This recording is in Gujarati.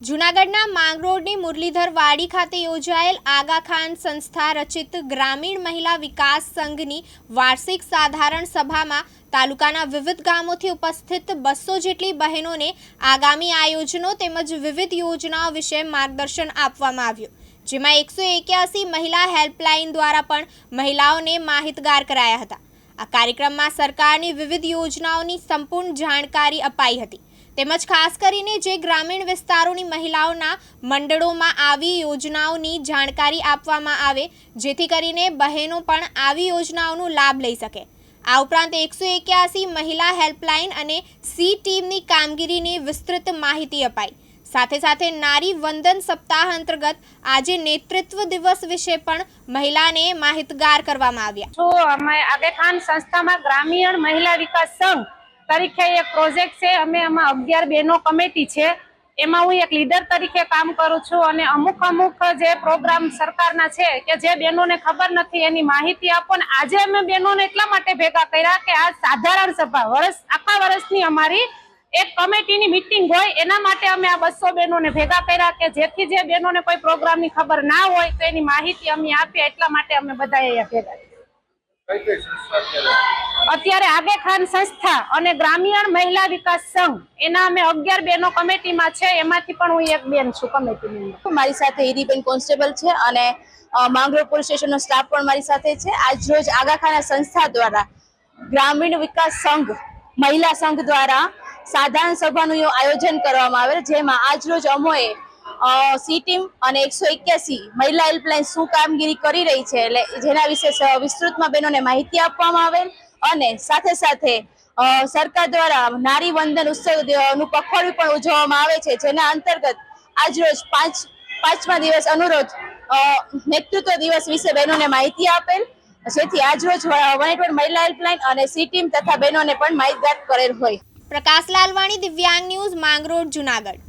જૂનાગઢના માંગરોળની મુરલીધર વાડી ખાતે યોજાયેલ આગા ખાન સંસ્થા રચિત ગ્રામીણ મહિલા વિકાસ સંઘની વાર્ષિક સાધારણ સભામાં તાલુકાના વિવિધ ગામોથી ઉપસ્થિત બસો જેટલી બહેનોને આગામી આયોજનો તેમજ વિવિધ યોજનાઓ વિશે માર્ગદર્શન આપવામાં આવ્યું. જેમાં એકસો એક્યાસી મહિલા હેલ્પલાઇન દ્વારા પણ મહિલાઓને માહિતગાર કરાયા હતા. આ કાર્યક્રમમાં સરકારની વિવિધ યોજનાઓની સંપૂર્ણ જાણકારી અપાઈ હતી. તેમજ ખાસ કરીને જે ગ્રામીણ વિસ્તારોની મહિલાઓના મંડળોમાં આવી યોજનાઓની જાણકારી આપવામાં આવે, જેથી કરીને બહેનો પણ આવી યોજનાઓનો લાભ લઈ શકે. આ ઉપરાંત એકસો એક્યાસી મહિલા હેલ્પલાઇન અને સી ટીમની કામગીરીની વિસ્તૃત માહિતી અપાઈ. સાથે સાથે નારી વંદન સપ્તાહ અંતર્ગત આજે નેતૃત્વ દિવસ વિશે પણ મહિલાને માહિતગાર કરવામાં આવ્યા. જો અમે આગેખાન સંસ્થામાં ગ્રામીણ મહિલા વિકાસ સંઘ તરીકે એક પ્રોજેક્ટ છે, અમે એમાં અગિયાર બહેનો કમિટી છે. એમાં હું એક લીડર તરીકે કામ કરું છું અને અમુક અમુક જે પ્રોગ્રામ સરકારના છે કે જે બહેનોને ખબર નથી, એની માહિતી આપો ને. આજે અમે બહેનોને એટલા માટે ભેગા કર્યા કે આ સાધારણ સભા, વર્ષ, આખા વર્ષની અમારી એક કમિટીની મિટિંગ હોય, એના માટે અમે આ બસો બહેનોને ભેગા કર્યા કે જેથી જે બહેનોને કોઈ પ્રોગ્રામની ખબર ના હોય, તો એની માહિતી અમે આપીએ, એટલા માટે અમે બધા અહીંયા ભેગા થયા. કઈ કઈ સંસ્થા અત્યારે? આગે ખાન સંસ્થા અને ગ્રામીણ મહિલા વિકાસ સંઘ. એના અમે અગિયાર બહેનો કમિટીમાં છે. એમાંથી પણ હું એક બેન છું કમિટી અંદર. મારી સાથે હિરીબેન કોન્સ્ટેબલ છે અને માંગરોળ પોલીસ સ્ટેશનનો સ્ટાફ પણ મારી સાથે છે. આજ રોજ આગાખાના સંસ્થા દ્વારા ગ્રામીણ વિકાસ સંઘ મહિલા સંઘ દ્વારા સાધારણ સભાનું આયોજન કરવામાં આવેલ જેમાં આજ રોજ અમોએ સી ટીમ અને એકસો એક્યાસી મહિલા હેલ્પલાઇન શું કામગીરી કરી રહી છે એટલે જેના વિશે વિસ્તૃતમાં બહેનોને માહિતી આપવામાં આવેલ અને સાથે સાથે સરકાર દ્વારા નારી વંદન ઉત્સવનું પખવાડિયું પણ ઉજવવામાં આવે છે, જેના અંતર્ગત આજરોજ પાંચ, પાંચમા દિવસ અનુરોધ નેતૃત્વ દિવસ વિશે બહેનોને માહિતી આપેલ. જેથી આજરોજ વન એટ વન મહિલા હેલ્પલાઇન અને સી ટીમ તથા બહેનોને પણ માહિતગાર કરેલ હોય. પ્રકાશ લાલવાણી, દિવ્યાંગ ન્યૂઝ, માંગરોળ, જુનાગઢ.